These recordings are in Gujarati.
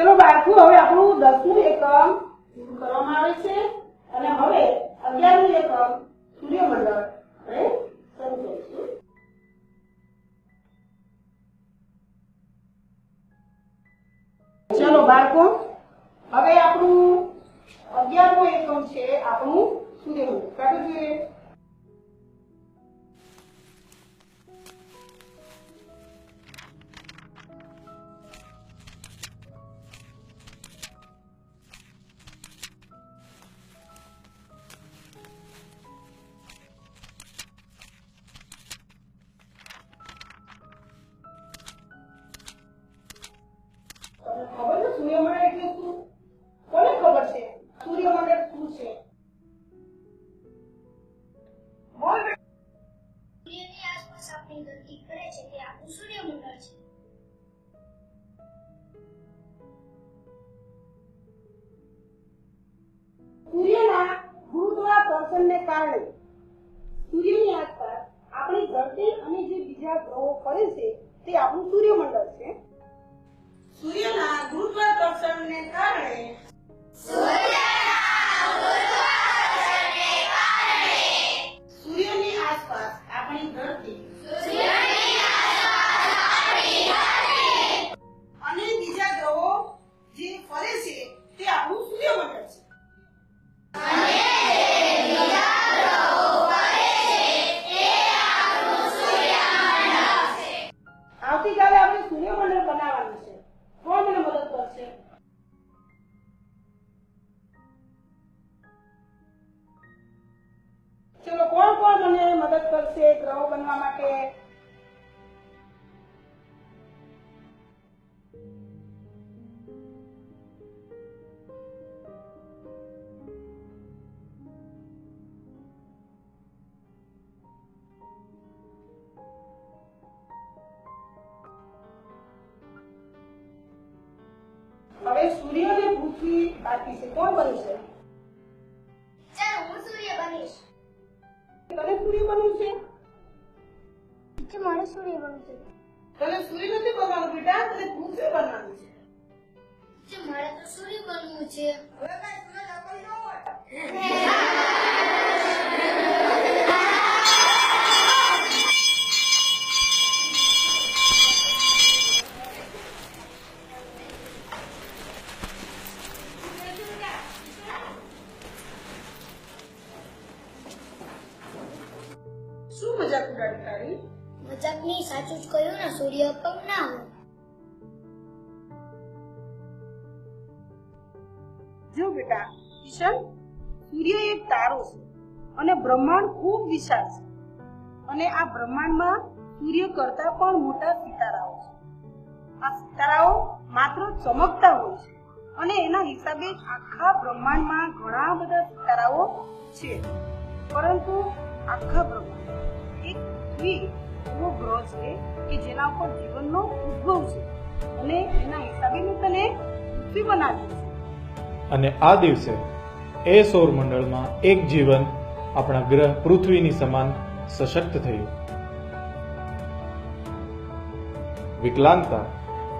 ચલો બાળકો, હવે આપણું દસમું એકમ પૂરું કરવામાં આવે છે અને હવે અગિયારમું એકમ સૂર્યમંડળ. ચલો બાળકો, હવે આપણું અગિયારમું એકમ છે આપણું સૂર્યમંડળ. કાઢો જોઈએ. આપણી ગતિ ફરે છે તે આપણું સૂર્યમંડળ સૂર્યના ગુરુત્વાકર્ષણને કારણે સૂર્યની આસપાસ આપણી ધરતી અને જે બીજા ગ્રહો ફરે છે તે આપણું સૂર્યમંડળ છે. સૂર્યના ગુરુત્વાકર્ષણને કારણે સૂર્યની આસપાસ આપણી ધરતી. અને બીજા બનાવવાનું છે. કોણ મને મદદ કરશે? ચલો કોણ મદદ કરશે ગ્રહો બનવા માટે. હવે સૂર્ય અને પૃથ્વી બાકી છે. કોણ બનશે? તને સૂર્ય બનવું છે? છે મારે સૂર્ય બનવું છે? તને સૂર્ય નથી બનવાનું બેટા? તને પૃથ્વી બનવાનું છે. છે મારે તો સૂર્ય બનવું છે હવે કાંઈ સૂરજ આપણને ન હોય શું મજાક ઉડાડી તારી? મજાકની સાચું જ કહ્યું ને સૂર્ય અપંગ ના હોય. જો બેટા કિશન સૂર્ય એક તારો છે અને બ્રહ્માંડ ખૂબ વિશાળ છે. અને આ બ્રહ્માંડમાં સૂર્ય કરતા પણ મોટા સિતારાઓ છે. આ સિતારાઓ માત્ર ચમકતા હોય છે અને એના હિસાબે આખા બ્રહ્માંડમાં ઘણા બધા સિતારાઓ છે. પરંતુ આખા બ્રહ્માંડ એક પૃથ્વી એવો ગ્રહ છે કે જેના ઉપર જીવનનો ઉદ્ભવ છે અને એના હિસાબે મેં તને પૃથ્વી બનાવી છે. અને આ દિવસે એ સૌરમંડળમાં એક જીવન આપણા ગ્રહ પૃથ્વીની સમાન સશક્ત થયું. વિકલાંગતા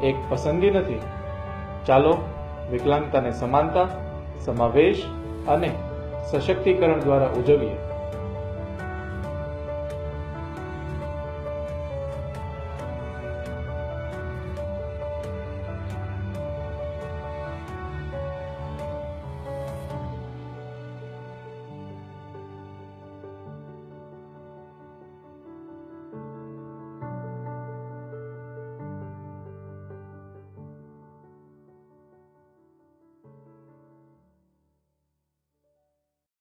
એક પસંદગી નથી. ચાલો વિકલાંગતાને સમાનતા, સમાવેશ અને સશક્તિકરણ દ્વારા ઉજવીએ.